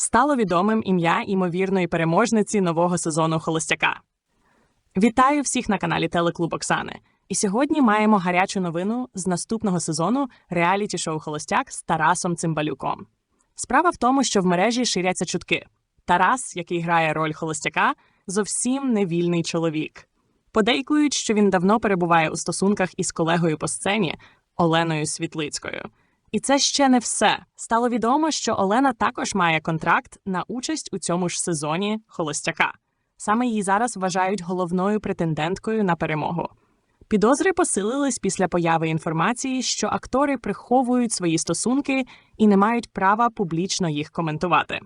стало відомим ім'я імовірної переможниці нового сезону Холостяка. Вітаю всіх на каналі Телеклуб Оксани. І сьогодні маємо гарячу новину з наступного сезону реаліті шоу Холостяк з Тарасом Цимбалюком. Справа в тому, що в мережі ширяться чутки. Тарас, який грає роль холостяка, зовсім не вільний чоловік. Подейкують, що він давно перебуває у стосунках із колегою по сцені Оленою Світлицькою. І це ще не все. Стало відомо, що Олена також має контракт на участь у цьому ж сезоні Холостяка. Саме її зараз вважають головною претенденткою на перемогу. Підозри посилились після появи інформації, що актори приховують свої стосунки і не мають права публічно їх коментувати.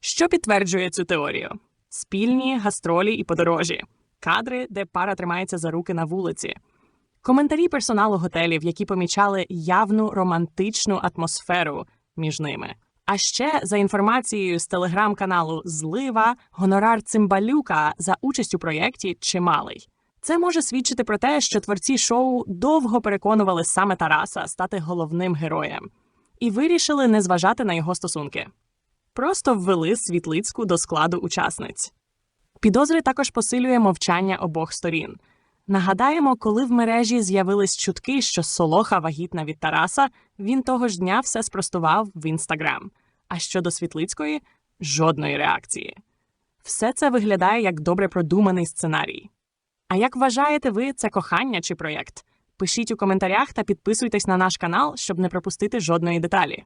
Що підтверджує цю теорію? Спільні гастролі і подорожі, кадри, де пара тримається за руки на вулиці, коментарі персоналу готелів, які помічали явну романтичну атмосферу між ними. А ще за інформацією з телеграм-каналу Злива, гонорар Цимбалюка за участь у проєкті чималий. Це може свідчити про те, що творці шоу довго переконували саме Тараса стати головним героєм і вирішили не зважати на його стосунки. Просто ввели світлицьку до складу учасниць. Підозри також посилює мовчання обох сторін. Нагадаємо, коли в мережі з'явились чутки, що Солоха вагітна від Тараса, він того ж дня все спростував в інстаграм. А щодо Світлицької жодної реакції. Все це виглядає як добре продуманий сценарій. А як вважаєте ви, це кохання чи проєкт? Пишіть у коментарях та підписуйтесь на наш канал, щоб не пропустити жодної деталі.